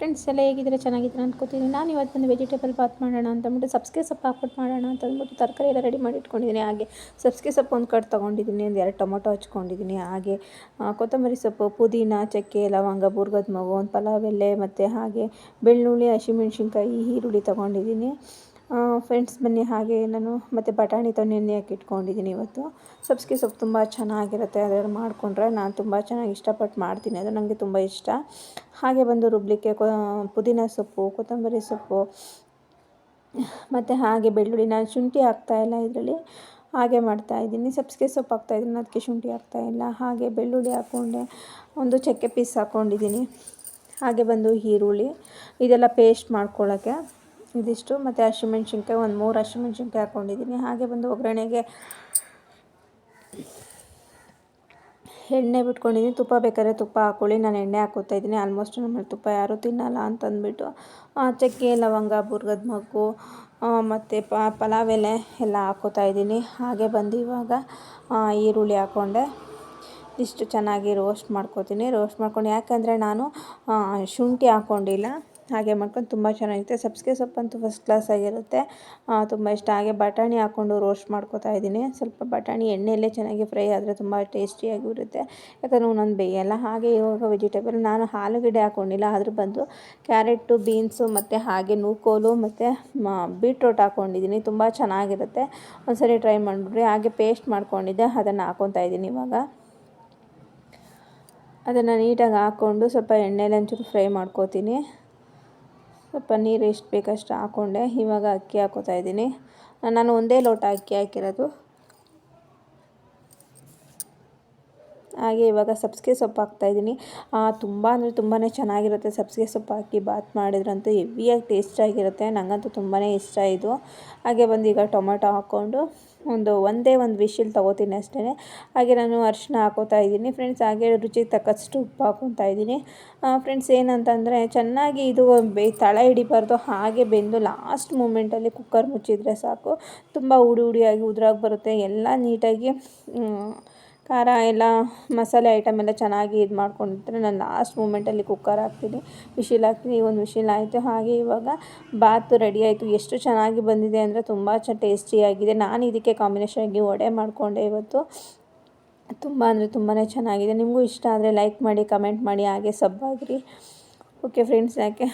Friends ಎಲ್ಲ ಹೇಗಿದ್ರೆ ಚೆನ್ನಾಗಿದ್ರೆ ಅಂದ್ಕೋತೀನಿ ನಾನು ಇವತ್ತು ಒಂದು ವೆಜಿಟೇಬಲ್ ಬಾತ್ ಮಾಡೋಣ ಅಂತ ಅಂದ್ಬಿಟ್ಟು ಸಬ್ಸಿಗೆ ಸೊಪ್ಪು ಹಾಕ್ಬಿಟ್ಟು ಮಾಡೋಣ ಅಂತ ಅಂದ್ಬಿಟ್ಟು, ತರಕಾರಿ ಎಲ್ಲ ರೆಡಿ ಮಾಡಿ ಇಟ್ಕೊಂಡಿದ್ದೀನಿ. ಹಾಗೆ ಸಬ್ಸಿಗೆ ಸೊಪ್ಪು ಒಂದು ಕಟ್ ತೊಗೊಂಡಿದ್ದೀನಿ, ಒಂದು ಎರಡು ಟೊಮೊಟೊ ಹಚ್ಕೊಂಡಿದ್ದೀನಿ. ಹಾಗೆ ಕೊತ್ತಂಬರಿ ಸೊಪ್ಪು, ಪುದೀನ, ಚಕ್ಕೆ, ಲವಂಗ, ಬುರ್ಗದ ಮಗು, ಒಂದು ಪಲಾವ್ ಎಲೆ, ಮತ್ತು ಹಾಗೆ ಬೆಳ್ಳುಳ್ಳಿ, ಹಸಿಮೆಣ್ಸಿನ್ಕಾಯಿ, ಈರುಳ್ಳಿ ತೊಗೊಂಡಿದ್ದೀನಿ. ಫ್ರೆಂಡ್ಸ್ ಬನ್ನಿ ಹಾಗೆ ನಾನು ಮತ್ತು ಬಟಾಣಿ ತಂದು ನೆನೆ ಹಾಕಿ ಇಟ್ಕೊಂಡಿದ್ದೀನಿ ಇವತ್ತು. ಸಬ್ಸಿಗೆ ಸೊಪ್ಪು ತುಂಬ ಚೆನ್ನಾಗಿರುತ್ತೆ, ಅದರಲ್ಲಿ ಮಾಡಿಕೊಂಡ್ರೆ ನಾನು ತುಂಬ ಚೆನ್ನಾಗಿ ಇಷ್ಟಪಟ್ಟು ಮಾಡ್ತೀನಿ, ಅದು ನನಗೆ ತುಂಬ ಇಷ್ಟ. ಹಾಗೆ ಬಂದು ರುಬ್ಲಿಕ್ಕೆ ಪುದೀನ ಸೊಪ್ಪು, ಕೊತ್ತಂಬರಿ ಸೊಪ್ಪು, ಮತ್ತು ಹಾಗೆ ಬೆಳ್ಳುಳ್ಳಿ ನಾನು ಶುಂಠಿ ಹಾಕ್ತಾಯಿಲ್ಲ ಇದರಲ್ಲಿ, ಹಾಗೆ ಮಾಡ್ತಾಯಿದ್ದೀನಿ ಸಬ್ಸಿಗೆ ಸೊಪ್ಪು ಹಾಕ್ತಾಯಿದ್ದೀನಿ ಅದಕ್ಕೆ ಶುಂಠಿ ಹಾಕ್ತಾಯಿಲ್ಲ ಹಾಗೆ ಬೆಳ್ಳುಳ್ಳಿ ಹಾಕ್ಕೊಂಡೆ ಒಂದು ಚಕ್ಕೆ ಪೀಸ್ ಹಾಕ್ಕೊಂಡಿದ್ದೀನಿ ಹಾಗೆ ಬಂದು ಈರುಳ್ಳಿ, ಇದೆಲ್ಲ ಪೇಸ್ಟ್ ಮಾಡ್ಕೊಳ್ಳೋಕ್ಕೆ ಇದಿಷ್ಟು. ಮತ್ತು ಹಸಿಮೆಣ್ಸಿನ್ಕಾಯಿ ಒಂದು ಮೂರು ಹಸಿಮೆಣ್ಸಿನ್ಕಾಯಿ ಹಾಕ್ಕೊಂಡಿದ್ದೀನಿ ಹಾಗೆ ಬಂದು ಒಗ್ಗರಣೆಗೆ ಎಣ್ಣೆ ಬಿಟ್ಕೊಂಡಿದ್ದೀನಿ. ತುಪ್ಪ ಬೇಕಾದ್ರೆ ತುಪ್ಪ ಹಾಕ್ಕೊಳ್ಳಿ ನಾನು ಎಣ್ಣೆ ಹಾಕೋತಾ ಇದ್ದೀನಿ. ಆಲ್ಮೋಸ್ಟ್ ನಮ್ಮಲ್ಲಿ ತುಪ್ಪ ಯಾರೂ ತಿನ್ನಲ್ಲ ಅಂತಂದ್ಬಿಟ್ಟು ಚಕ್ಕೆ, ಲವಂಗ, ಬುರ್ಗದ ಮಗ್ಗು ಮತ್ತು ಪಲಾವ್ ಎಲೆ ಎಲ್ಲ ಹಾಕೋತಾ ಇದ್ದೀನಿ. ಹಾಗೆ ಬಂದು ಇವಾಗ ಈರುಳ್ಳಿ ಹಾಕ್ಕೊಂಡೆ ಇಷ್ಟು ಚೆನ್ನಾಗಿ ರೋಸ್ಟ್ ಮಾಡ್ಕೋತೀನಿ. ರೋಸ್ಟ್ ಮಾಡ್ಕೊಂಡು, ಯಾಕೆಂದರೆ ನಾನು ಶುಂಠಿ ಹಾಕ್ಕೊಂಡಿಲ್ಲ ಹಾಗೆ ಮಾಡ್ಕೊಂಡು ತುಂಬ ಚೆನ್ನಾಗಿರುತ್ತೆ. ಸಬ್ಸಿಗೆ ಸೊಪ್ಪಂತೂ ಫಸ್ಟ್ ಕ್ಲಾಸ್ ಆಗಿರುತ್ತೆ. ತುಂಬ ಇಷ್ಟ. ಹಾಗೆ ಬಟಾಣಿ ಹಾಕ್ಕೊಂಡು ರೋಸ್ಟ್ ಮಾಡ್ಕೋತಾ ಇದ್ದೀನಿ. ಸ್ವಲ್ಪ ಬಟಾಣಿ ಎಣ್ಣೆಯಲ್ಲೇ ಚೆನ್ನಾಗಿ ಫ್ರೈ ಆದರೆ ತುಂಬ ಟೇಸ್ಟಿಯಾಗಿರುತ್ತೆ ಯಾಕಂದರೆ ಒಂದೊಂದು ಬೇಯಲ್ಲ. ಹಾಗೆ ಇವಾಗ ವೆಜಿಟೇಬಲ್ ನಾನು ಆಲೂಗಡ್ಡೆ ಹಾಕ್ಕೊಂಡಿಲ್ಲ ಆದರೂ ಬಂದು ಕ್ಯಾರೆಟು ಬೀನ್ಸು ಮತ್ತು ಹಾಗೆ ನೂಕೋಲು ಮತ್ತು ಬೀಟ್ರೋಟ್ ಹಾಕ್ಕೊಂಡಿದ್ದೀನಿ ತುಂಬ ಚೆನ್ನಾಗಿರುತ್ತೆ. ಒಂದ್ಸರಿ ಟ್ರೈ ಮಾಡಿಬಿಡ್ರಿ. ಹಾಗೆ ಪೇಸ್ಟ್ ಮಾಡ್ಕೊಂಡಿದ್ದೆ. ಅದನ್ನು ಹಾಕ್ಕೊತಾ ಇದ್ದೀನಿ ಇವಾಗ. ಅದನ್ನು ನೀಟಾಗಿ ಹಾಕ್ಕೊಂಡು ಸ್ವಲ್ಪ ಎಣ್ಣೆಲಿ ಒಂಚೂರು ಫ್ರೈ ಮಾಡ್ಕೋತೀನಿ. ಸ್ವಲ್ಪ ನೀರು ಎಷ್ಟು ಬೇಕಷ್ಟು ಹಾಕ್ಕೊಂಡೆ ಇವಾಗ ಅಕ್ಕಿ ಹಾಕೋತಾ ಇದ್ದೀನಿ. ನಾನು ಒಂದೇ ಲೋಟ ಅಕ್ಕಿ ಹಾಕಿರೋದು. ಹಾಗೆ ಇವಾಗ ಸಬ್ಸಿಗೆ ಸೊಪ್ಪು ಹಾಕ್ತಾಯಿದ್ದೀನಿ ತುಂಬ ಅಂದರೆ ತುಂಬಾ ಚೆನ್ನಾಗಿರುತ್ತೆ ಸಬ್ಸಿಗೆ ಸೊಪ್ಪು ಹಾಕಿ ಬಾತ್ ಮಾಡಿದ್ರಂತೂ ಹೆವಿಯಾಗಿ ಟೇಸ್ಟಾಗಿರುತ್ತೆ ನನಗಂತೂ ತುಂಬಾ ಇಷ್ಟ ಇದು. ಹಾಗೆ ಬಂದು ಈಗ ಟೊಮೆಟೊ ಹಾಕ್ಕೊಂಡು ಒಂದು ಒಂದೇ ಒಂದು ವಿಶಿಲ್ ತೊಗೋತೀನಿ ಅಷ್ಟೇ. ಹಾಗೆ ನಾನು ಅರಿಶಿನ ಹಾಕೋತಾ ಇದ್ದೀನಿ. ಫ್ರೆಂಡ್ಸ್, ಹಾಗೆ ರುಚಿಗೆ ತಕ್ಕಷ್ಟು ಉಪ್ಪು ಹಾಕೊತಾ ಇದ್ದೀನಿ. ಫ್ರೆಂಡ್ಸ್, ಏನಂತಂದರೆ ಚೆನ್ನಾಗಿ ಇದು ಬೇ, ತಳ ಹಿಡಿಬಾರ್ದು, ಹಾಗೆ ಬೆಂದು ಲಾಸ್ಟ್ ಮೂಮೆಂಟಲ್ಲಿ ಕುಕ್ಕರ್ ಮುಚ್ಚಿದರೆ ಸಾಕು. ತುಂಬ ಉಡಿ ಉಡಿಯಾಗಿ ಉದುರಾಗಿ ಬರುತ್ತೆ. ಎಲ್ಲ ನೀಟಾಗಿ ಖಾರ ಎಲ್ಲ ಮಸಾಲೆ ಐಟಮ್ ಎಲ್ಲ ಚೆನ್ನಾಗಿ ಇದು ಮಾಡ್ಕೊಂಡಿದ್ರೆ ನಾನು ಲಾಸ್ಟ್ ಮೂಮೆಂಟಲ್ಲಿ ಕುಕ್ಕರ್ ಹಾಕ್ತೀನಿ. ವಿಶಿಲ್ ಹಾಕ್ತೀನಿ, ಒಂದು ವಿಶಿಲ್ ಆಯಿತು. ಹಾಗೆ ಇವಾಗ ಬಾತು ರೆಡಿ ಆಯಿತು. ಎಷ್ಟು ಚೆನ್ನಾಗಿ ಬಂದಿದೆ ಅಂದರೆ ತುಂಬ ಚ ಟೇಸ್ಟಿಯಾಗಿದೆ ನಾನು ಇದಕ್ಕೆ ಕಾಂಬಿನೇಷನಾಗಿ ವಡೆ ಮಾಡಿಕೊಂಡೆ ಇವತ್ತು. ತುಂಬ ಅಂದರೆ ತುಂಬಾ ಚೆನ್ನಾಗಿದೆ. ನಿಮಗೂ ಇಷ್ಟ ಆದರೆ ಲೈಕ್ ಮಾಡಿ ಕಮೆಂಟ್ ಮಾಡಿ, ಹಾಗೆ ಸಬ್ ಆಗಿರಿ. ಓಕೆ ಫ್ರೆಂಡ್ಸ್ ಯಾಕೆ?